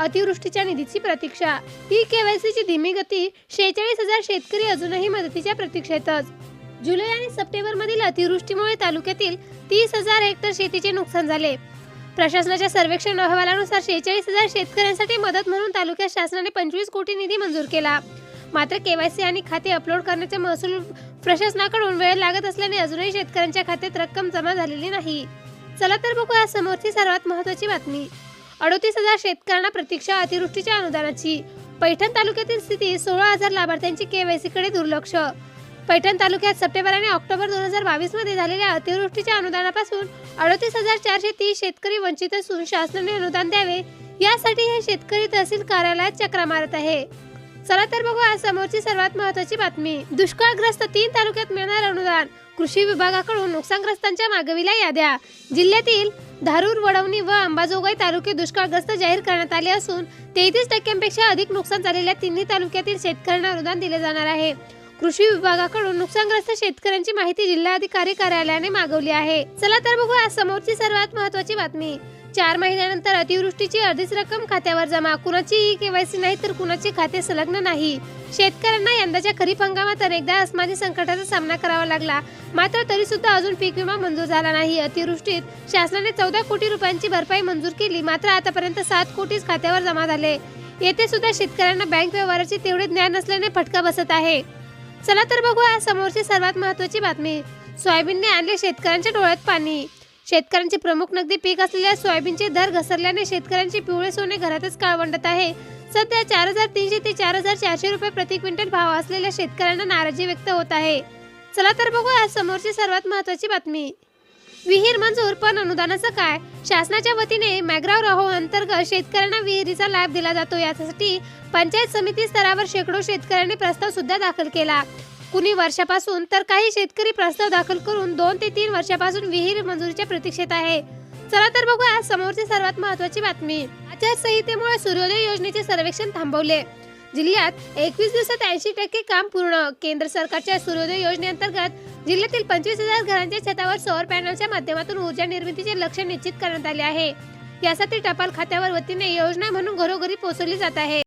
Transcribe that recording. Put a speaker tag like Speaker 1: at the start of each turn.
Speaker 1: अतिवृष्टीच्या निधीची प्रतीक्षा. ई केवायसीची धीमी गती शेहेचाळीस हजार शेतकरी अजूनही मदतीच्या प्रतीक्षेतच जुलै आणि सप्टेंबर मधील अतिवृष्टीमुळे तालुक्यातील तीस हजार हेक्टर शेतीचे नुकसान झाले. प्रशासनाच्या सर्वेक्षण अहवालानुसार शेहेचाळीस हजार शेतकऱ्यांसाठी मदत म्हणून तालुक्यात शासनाने पंचवीस कोटी निधी मंजूर केला. मात्र केवायसी आणि खाते अपलोड करण्याचे महसूल प्रशासनाकडून वेळ लागत असल्याने अजूनही शेतकऱ्यांच्या खात्यात रक्कम जमा झालेली नाही. चला तर बघूया समोरची सर्वात महत्वाची बातमी. अडोतीस हजार शेतकऱ्यांना प्रतीक्षा अतिवृष्टीच्या अनुदानाची. पैठण तालुक्यातील स्थिती सोळा हजार लाभार्थ्यांची केवायसी कडे दुर्लक्ष. पैठण तालुक्यात सप्टेंबर आणि ऑक्टोबर दोन हजार बावीसमध्ये झालेल्या अतिवृष्टीच्या अनुदानापासून अडतीस हजार चारशे तीस शेतकरी वंचित असून शासनाने अनुदान द्यावे यासाठी हे शेतकरी तहसील कार्यालयात चक्रा मारत आहे. चला तर बघू आज समोरची सर्वात महत्वाची बातमी. दुष्काळग्रस्त तीन तालुक्यात मिळणार अनुदान. कृषी विभागाकडून नुकसानग्रस्तांच्या मागविल्या याद्या. जिल्ह्यातील धारूर वडवणी व अंबाजोगाई तालुके दुष्काळग्रस्त जाहीर करण्यात आले असून तेहतीस टक्क्यांपेक्षा अधिक नुकसान झालेल्या तिन्ही तालुक्यातील शेतकऱ्यांना अनुदान दिले जाणार आहे. कृषी विभागाकडून नुकसानग्रस्त शेतकऱ्यांची माहिती जिल्हाधिकारी कार्यालयाने मागवली आहे. चला तर बघू आज समोरची सर्वात महत्वाची बातमी. चार महिन्यानंतर अतिवृष्टीची अर्धीच रक्कम खात्यावर जमा. कुणाची ई केवायसी नाही तर कुणाचे खाते संलग्न नाही. शेतकऱ्यांना यंदाच्या खरीप हंगामात अनेकदा अस्मानी संकटाचा सामना करावा लागला. मात्र तरी सुद्धा अजून पीक विमा मंजूर झाला नाही. अतिवृष्टीत शासनाने चौदा कोटी रुपयांची भरपाई मंजूर केली. मात्र आतापर्यंत सात कोटीच खात्यावर जमा झाले. येथे सुद्धा शेतकऱ्यांना बँक व्यवहाराचे तेवढे ज्ञान नसल्याने फटका बसत आहे. चला तर बघू आज समोरची सर्वात महत्वाची बातमी. सोयाबीनने आणले शेतकऱ्यांच्या डोळ्यात पाणी. शेतकऱ्यांचे प्रमुख नगदी पीक असलेल्या सोयाबीनचे दर घसरल्याने शेतकऱ्यांचे पिवळे सोने घरातच काळवंडत आहे. सध्या चार हजार तीनशे ते चार हजार चारशे रुपये प्रति क्विंटल भाव असलेल्या शेतकऱ्यांना नाराजी व्यक्त होत आहे. चला तर बघू आज समोरची सर्वात महत्वाची बातमी. विहीर मंजूर पण अनुदानाचं काय? शासनाच्या वतीने मॅग्राव राहो अंतर्गत शेतकऱ्यांना विहिरीचा लाभ दिला जातो. यासाठी पंचायत समिती स्तरावर शेकडो शेतकऱ्यांनी प्रस्ताव सुद्धा दाखल केला. कुणी वर्षापासून तर काही शेतकरी प्रस्ताव दाखल करून दोन ते तीन वर्षापासून विहीर मंजुरीच्या प्रतीक्षेत आहे. चला तर बघू आज समोरची सर्वात महत्वाची बातमी. आचारसंहितेमुळे सूर्योदय योजनेचे सर्वेक्षण थांबवले. जिल्ह्यात एकवीस दिवसात ऐंशी टक्के काम पूर्ण. केंद्र सरकारच्या सूर्योदय योजनेअंतर्गत जिल्ह्यातील पंचवीस हजार घरांच्या छतावर सौर पॅनलच्या माध्यमातून ऊर्जा निर्मितीचे लक्ष निश्चित करण्यात आले आहे. यासाठी टपाल खात्यावर वतीने योजना म्हणून घरोघरी पोहोचवली जात आहे.